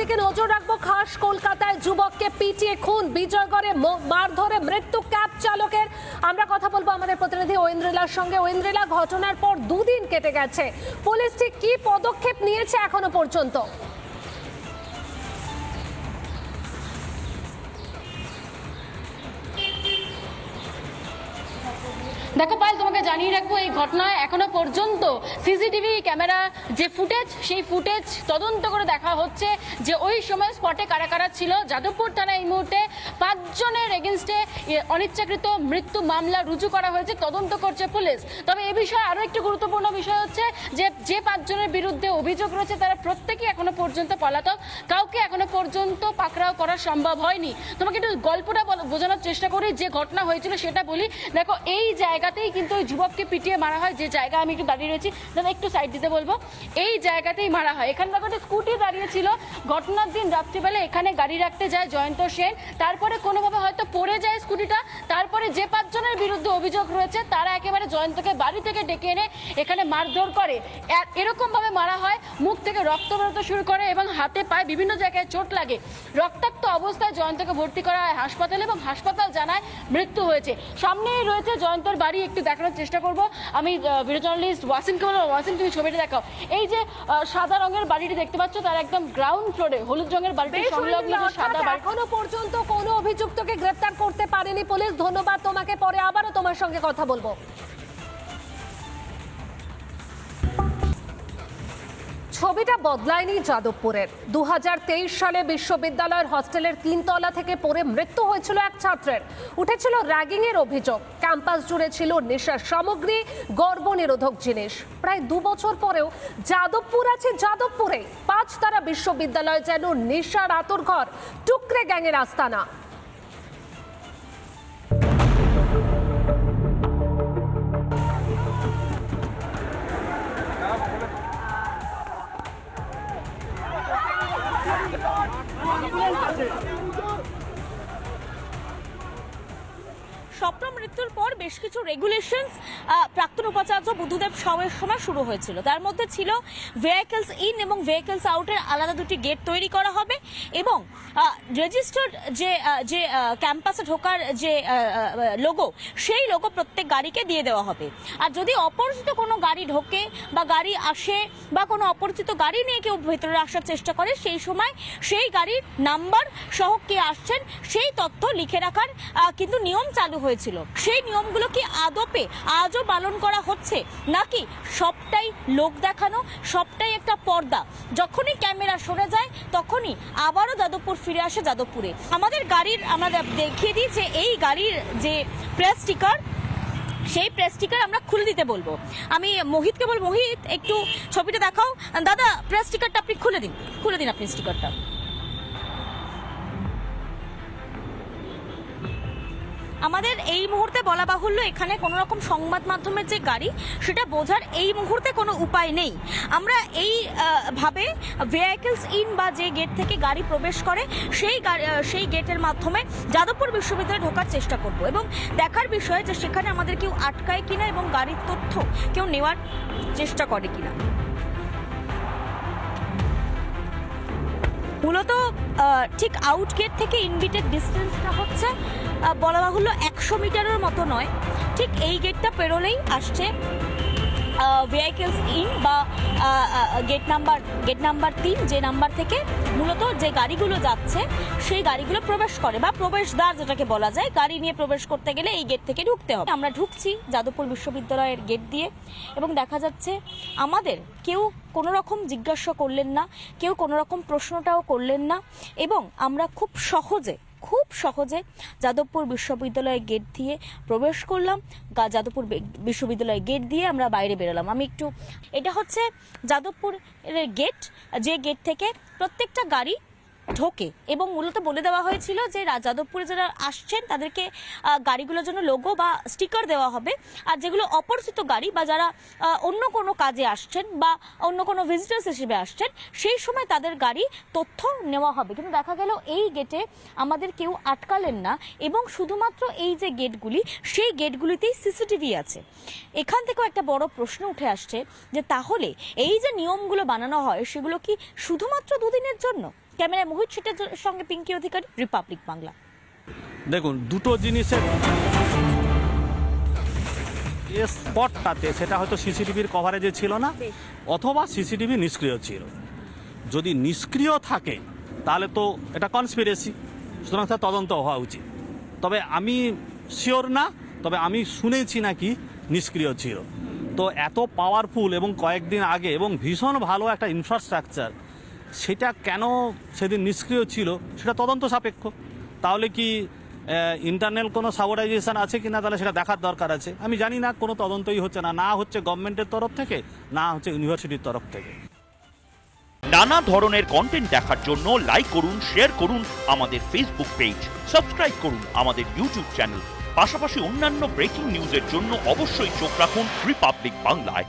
অন্যদিকে নজর রাখব খাস কলকাতায় যুবককে পিটিয়ে খুন। বিজয়গড়ে মারধরে মৃত্যু ক্যাব চালকের। আমরা কথা বলব আমাদের প্রতিনিধি ঐন্দ্রিলার সঙ্গে। ঐন্দ্রিলা, ঘটনার পর দুদিন কেটে গেছে। পুলিশ ঠিক কি পদক্ষেপ নিয়েছে এখনও পর্যন্ত? দেখো পাল, তোমাকে জানিয়ে রাখব, এই ঘটনায় এখনও পর্যন্ত সিসিটিভি ক্যামেরা যে ফুটেজ, সেই ফুটেজ তদন্ত করে দেখা হচ্ছে যে ওই সময় স্পটে কারা কারা ছিল। যাদবপুর থানায় এই মুহূর্তে পাঁচজনের এগেনস্টে অনিচ্ছাকৃত মৃত্যু মামলা রুজু করা হয়েছে, তদন্ত করছে পুলিশ। তবে এ বিষয়ে আরও একটি গুরুত্বপূর্ণ বিষয় হচ্ছে যে যে পাঁচজনের বিরুদ্ধে অভিযোগ রয়েছে, তারা প্রত্যেকেই এখনও পর্যন্ত পলাতক। কাউকে এখনও পর্যন্ত পাকড়াও করা সম্ভব হয়নি। তোমাকে একটু গল্পটা বোঝানোর চেষ্টা করি, যে ঘটনা হয়েছিল সেটা বলি। দেখো, এই জায়গাতেই কিন্তু ওই যুবককে পিটিয়ে মারা হয়, যে জায়গা আমি একটু দাঁড়িয়ে রয়েছি, দাদা একটু সাইড দিতে বলব। এই জায়গাতেই মারা হয়। এখানে দেখো স্কুটি দাঁড়িয়ে ছিল ঘটনার দিন রাত্রিবেলা এখানে গাড়ি রাখতে যায় জয়ন্ত সেন। তারপরে কোনোভাবে হয়তো পড়ে যায় স্কুটিটা। তারপরে যে পাঁচজনের বিরুদ্ধে অভিযোগ রয়েছে, তারা একেবারে জয়ন্তকে বাড়ি থেকে ডেকে এনে এখানে মারধর করে। এরকমভাবে মারা হয়। মুখ থেকে রক্ত বেরোতে শুরু করে এবং হাতে পায়ে বিভিন্ন জায়গায় চোট লাগে। রক্তাক্ত অবস্থায় জয়ন্তকে ভর্তি করা হয় হাসপাতালে এবং হাসপাতাল জানায় মৃত্যু হয়েছে। সামনেই রয়েছে জয়ন্তর বাড়ি। একটু দেখানোর চেষ্টা করব। আমি ভিডিও জার্নালিস্ট ওয়াসিমকে বলব ওয়াসিম তুমি ছবিটা দেখাও। এই যে সাদা রঙের বাড়িটি দেখতে পাচ্ছ তার একদম গ্রাউন্ড ফ্লোরে হলুদ রঙের বাড়িটি সংলগ্ন যে সাদা বাড়ি এখনও পর্যন্ত কোনো অভিযুক্তকে গ্রেপ্তার করতে পারেনি পুলিশ। ধন্যবাদ তোমাকে পরে আবারও তোমার সঙ্গে কথা বলব। ছবিটা বদলায়নি যাদবপুরের। দু হাজার তেইশ সালে বিশ্ববিদ্যালয়ের হস্টেলের তিনতলা থেকে পড়ে মৃত্যু হয়েছিল এক ছাত্রের। উঠেছিল র্যাগিং এর অভিযোগ। ক্যাম্পাস জুড়ে ছিল নেশার সামগ্রী গর্ভ নিরোধক জিনিস। প্রায় দু বছর পরেও যাদবপুর আছে যাদবপুরে। পাঁচ তারা বিশ্ববিদ্যালয় যেন নেশার আতর ঘর টুকরে গ্যাংয়ের আস্তানা। স্বপ্ন মৃত্যুর পর বেশ কিছু রেগুলেশনস প্রাক্তন উপাচার্য বুদ্ধদেব সাউয়ের সময় শুরু হয়েছিল। তার মধ্যে ছিল ভেহিকলস ইন এবং ভেহিকলস আউটের আলাদা দুটি গেট তৈরি করা হবে এবং রেজিস্টার্ড যে যে ক্যাম্পাসে ঢোকার যে লোগো সেই লোগো প্রত্যেক গাড়িকে দিয়ে দেওয়া হবে। আর যদি অপরিচিত কোনো গাড়ি ঢোকে বা গাড়ি আসে বা কোনো অপরিচিত গাড়ি নিয়ে কেউ ভেতরে আসার চেষ্টা করে, সেই সময় সেই গাড়ির নাম্বার সহ কে আসছেন সেই তথ্য লিখে রাখার কিন্তু নিয়ম চালু হয়েছিল। সেই নিয়মগুলো কি আদপে আজও পালন করা হচ্ছে? নাকি সবটাই লোক দেখানো, সবটাই একটা পর্দা? যখনই ক্যামেরা সরে যায়, তখনই আবারও যাদবপুর ফিরে আসে যাদবপুরে। আমাদের গাড়ির আমরা দেখিয়ে দিই যে এই গাড়ির যে প্রেস স্টিকার, সেই প্রেস স্টিকার আমরা খুলে দিতে বলব। আমি মোহিতকে বল মোহিত, একটু ছবিটা দেখাও। দাদা, প্রেস স্টিকারটা আপনি খুলে দিন খুলে দিন আপনি স্টিকারটা। আমাদের এই মুহূর্তে বলা বাহুল্য, এখানে কোনো রকম সংবাদ মাধ্যমের যে গাড়ি, সেটা বোঝার এই মুহূর্তে কোনো উপায় নেই। আমরা এই ভাবে ভেহিকলস ইন বা যে গেট থেকে গাড়ি প্রবেশ করে, সেই সেই গেটের মাধ্যমে যাদবপুর বিশ্ববিদ্যালয়ে ঢোকার চেষ্টা করব এবং দেখার বিষয় যে সেখানে আমাদের কেউ আটকায় কিনা এবং গাড়ির তথ্য কেউ নেওয়ার চেষ্টা করে কিনা। মূলত ঠিক আউট গেট থেকে ইনভিটেড ডিস্টেন্সটা হচ্ছে বলা বাহুল্য একশো মিটারের মতো নয়। ঠিক এই গেটটা পেরোলেই আসছে ভেহিকেলস ইন বা গেট নাম্বার গেট নাম্বার তিন, যে নাম্বার থেকে মূলত যে গাড়িগুলো যাচ্ছে, সেই গাড়িগুলো প্রবেশ করে বা প্রবেশদ্বার যেটাকে বলা যায়, গাড়ি নিয়ে প্রবেশ করতে গেলে এই গেট থেকে ঢুকতে হবে। আমরা ঢুকছি যাদবপুর বিশ্ববিদ্যালয়ের গেট দিয়ে এবং দেখা যাচ্ছে আমাদের কেউ কোনো রকম জিজ্ঞাসা করলেন না, কেউ কোনো রকম প্রশ্নটাও করলেন না এবং আমরা খুব সহজে খুব সহজে যাদবপুর বিশ্ববিদ্যালয়ের গেট দিয়ে প্রবেশ করলাম। যাদবপুর বিশ্ববিদ্যালয়ের গেট দিয়ে আমরা বাইরে বেরোলাম। আমি একটু, এটা হচ্ছে যাদবপুর গেট। যে গেট থেকে প্রত্যেকটা গাড়ি ঢোকে। এবং মূলত বলে দেওয়া হয়েছিল যে যাদবপুরে যারা আসছেন, তাদেরকে গাড়িগুলোর জন্য লোগো বা স্টিকার দেওয়া হবে। আর যেগুলো অপরিচিত গাড়ি বা যারা অন্য কোনো কাজে আসছেন বা অন্য কোনো ভিজিটার্স হিসেবে আসছেন, সেই সময় তাদের গাড়ি তথ্য নেওয়া হবে। কিন্তু দেখা গেল এই গেটে আমাদের কেউ আটকালেন না এবং শুধুমাত্র এই যে গেটগুলি সেই গেটগুলিতেই সিসিটিভি আছে। এখান থেকেও একটা বড় প্রশ্ন উঠে আসছে যে তাহলে এই যে নিয়মগুলো বানানো হয়, সেগুলো কি শুধুমাত্র দুদিনের জন্য? ক্যামেরায় মোহিত সেটের সঙ্গে পিঙ্কি অধিকারী রিপাবলিক বাংলা। দেখুন দুটো জিনিসের স্পটটাতে সেটা হয়তো সিসিটিভির কভারেজে ছিল না অথবা সিসিটিভি নিষ্ক্রিয় ছিল। যদি নিষ্ক্রিয় থাকে তাহলে তো এটা কনস্পিরেসি সুতরাং তার তদন্ত হওয়া উচিত। তবে আমি শিওর না তবে আমি শুনেছি নাকি নিষ্ক্রিয় ছিল। তো এত পাওয়ারফুল এবং কয়েকদিন আগে এবং ভীষণ ভালো একটা ইনফ্রাস্ট্রাকচার সেটা কেন সেদিন নিষ্ক্রিয় ছিল, সেটা তদন্ত সাপেক্ষ। তাহলে কি ইন্টারনাল কোনো সাবরাইজেশন আছে কি না তাহলে সেটা দেখার দরকার আছে। আমি জানি না, কোনো তদন্তই হচ্ছে না। না হচ্ছে গভর্নমেন্টের তরফ থেকে, না হচ্ছে ইউনিভার্সিটির তরফ থেকে। নানা ধরনের কন্টেন্ট দেখার জন্য লাইক করুন শেয়ার করুন আমাদের ফেসবুক পেজ সাবস্ক্রাইব করুন আমাদের ইউটিউব চ্যানেল পাশাপাশি অন্যান্য ব্রেকিং নিউজের জন্য অবশ্যই চোখ রাখুন রিপাবলিক বাংলায়